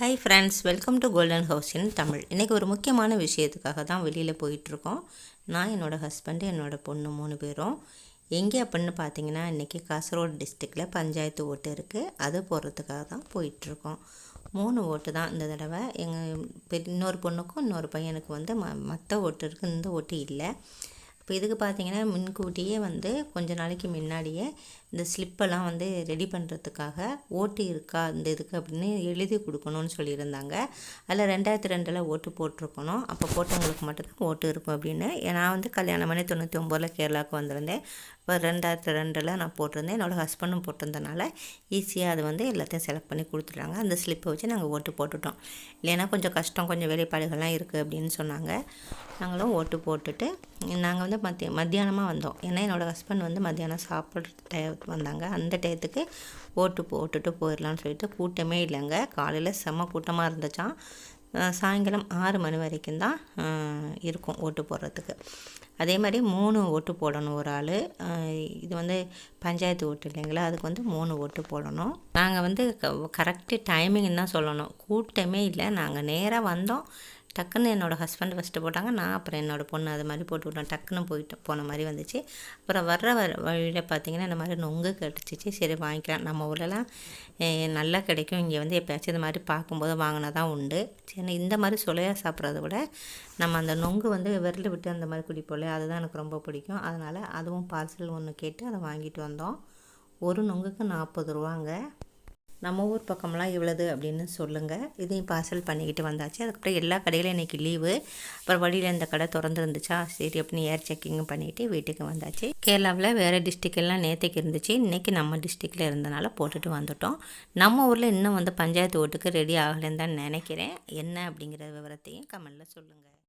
Hi friends welcome to golden house in Tamil இன்றைக்கி ஒரு முக்கியமான விஷயத்துக்காக தான் வெளியில் போயிட்டுருக்கோம். நான் என்னோடய ஹஸ்பண்டு என்னோடய பொண்ணு மூணு பேரும். எங்கே அப்படின்னு பார்த்தீங்கன்னா இன்றைக்கி காசர்கோடு டிஸ்ட்ரிக்டில் பஞ்சாயத்து ஓட்டு இருக்குது அது போகிறதுக்காக தான் போயிட்டுருக்கோம். மூணு ஓட்டு தான் இந்த தடவை. எங்கள் இன்னொரு பொண்ணுக்கும் இன்னொரு பையனுக்கு வந்து ம மற்ற ஓட்டு இருக்குது இந்த ஓட்டு இல்லை. இப்போ இதுக்கு பார்த்தீங்கன்னா முன்கூட்டியே வந்து கொஞ்ச நாளைக்கு முன்னாடியே இந்த ஸ்லிப்பெல்லாம் வந்து ரெடி பண்ணுறதுக்காக ஓட்டு இருக்கா இந்த இதுக்கு அப்படின்னு எழுதி கொடுக்கணும்னு சொல்லியிருந்தாங்க. அதில் ரெண்டாயிரத்தி ரெண்டில் ஓட்டு போட்டிருக்கணும். அப்போ போட்டவங்களுக்கு மட்டும்தான் ஓட்டு இருக்கும் அப்படின்னு. நான் வந்து கல்யாணம் பண்ணி தொண்ணூற்றி ஒம்போதில் கேரளாவுக்கு வந்திருந்தேன். இப்போ ரெண்டாயிரத்து ரெண்டில் நான் போட்டிருந்தேன். என்னோடய ஹஸ்பண்டும் போட்டிருந்தனால ஈஸியாக அது வந்து எல்லாத்தையும் செலக்ட் பண்ணி கொடுத்துட்டாங்க. அந்த ஸ்லிப்பை வச்சு நாங்கள் ஓட்டு போட்டுட்டோம். இல்லைன்னா கொஞ்சம் கஷ்டம் கொஞ்சம் வேலைப்பாடுகள்லாம் இருக்குது அப்படின்னு சொன்னாங்க. நாங்களும் ஓட்டு போட்டுட்டு நாங்கள் வந்து மத்திய மத்தியானமாக வந்தோம். ஏன்னா என்னோடய ஹஸ்பண்ட் வந்து மத்தியானம் சாப்பிட்ற டயத்துக்கு வந்தாங்க. அந்த டயத்துக்கு ஓட்டு போட்டுட்டு போயிடலான்னு சொல்லிட்டு கூட்டமே இல்லைங்க. காலையில் செம்ம கூட்டமாக இருந்துச்சான் சாயங்காலம் ஆறு மணி வரைக்கும் தான் இருக்கும் ஓட்டு போடுறதுக்கு. அதே மாதிரி மூணு ஓட்டு போடணும் ஒரு ஆள். இது வந்து பஞ்சாயத்து ஓட்டு இல்லைங்களா? அதுக்கு வந்து மூணு ஓட்டு போடணும். நாங்கள் வந்து கரெக்டு டைமிங் தான் சொல்லணும். கூட்டமே இல்லை. நாங்கள் நேராக வந்தோம். டக்குன்னு என்னோடய ஹஸ்பண்ட் ஃபஸ்ட்டு போட்டாங்க. நான் அப்புறம் என்னோடய பொண்ணு அது மாதிரி போட்டு விட்டோம். டக்குன்னு போயிட்டு போன மாதிரி வந்துச்சு. அப்புறம் வர்ற வர வழியில் பார்த்திங்கன்னா இந்த மாதிரி நொங்கு கிடச்சிச்சு. சரி வாங்கிக்கலாம். நம்ம ஊரெலாம் நல்லா கிடைக்கும். இங்கே வந்து எப்போயாச்சும் இது மாதிரி பார்க்கும்போது வாங்கினா தான் உண்டு. சரி இந்த மாதிரி சுலையாக சாப்பிட்றத விட நம்ம அந்த நொங்கு வந்து விரல் விட்டு அந்த மாதிரி குடிப்போம்ல அதுதான் எனக்கு ரொம்ப பிடிக்கும். அதனால் அதுவும் பார்சல் ஒன்று கேட்டு அதை வாங்கிட்டு வந்தோம். ஒரு நொங்குக்கு நாற்பது ரூபாங்க. நம்ம ஊர் பக்கம்லாம் இவ்வளவு அப்படின்னு சொல்லுங்கள் இதையும் பார்சல் பண்ணிக்கிட்டு வந்தாச்சு. அதுக்கப்புறம் எல்லா கடையிலும் இன்றைக்கி லீவு அப்புறம் வழியில் இந்த கடை திறந்துருந்துச்சா? சரி அப்படின்னு ஏர் செக்கிங்கும் பண்ணிவிட்டு வீட்டுக்கு வந்தாச்சு. கேரளாவில் வேறு டிஸ்ட்ரிக்கெல்லாம் நேற்றுக்கு இருந்துச்சு. இன்றைக்கி நம்ம டிஸ்ட்ரிக்டில் இருந்தனால போட்டுட்டு வந்துட்டோம். நம்ம ஊரில் இன்னும் வந்து பஞ்சாயத்து ஓட்டுக்கு ரெடி ஆகலைன்னு தான் நினைக்கிறேன். என்ன அப்படிங்கிற விவரத்தையும் கமெண்டில் சொல்லுங்கள்